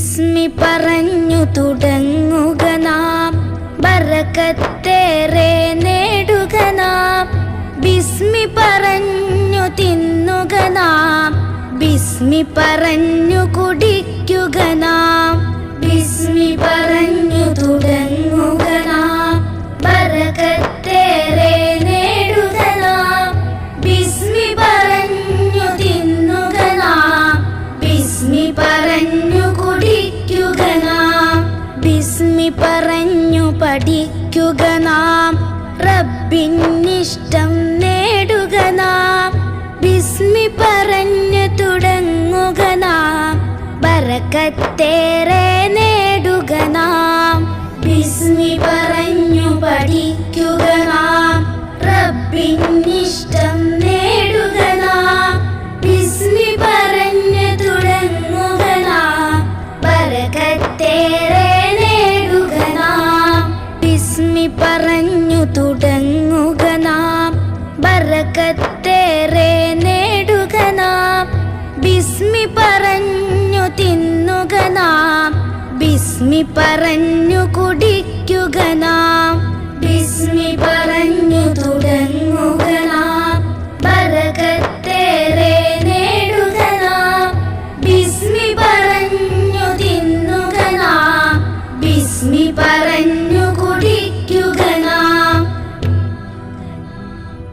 ബിസ്മി പറഞ്ഞു തുടങ്ങുക നാം. ബറക്കത്തേറെ നേടുക നാം. ബിസ്മി പറഞ്ഞു തിന്നുക നാം. ബിസ്മി പറഞ്ഞു കുടിക്കുക നാം. പറഞ്ഞു പഠിക്കുക നാം. റബ്ബിനിഷ്ടം നേടുക നാം. ബിസ്മി പറഞ്ഞു തുടങ്ങുക നാം. ബറക്കത്തേറെ നേടുക നാം. ബിസ്മി പറഞ്ഞു തിന്നുക നാം. ബിസ്മി പറഞ്ഞു കുടിക്കുക നാം.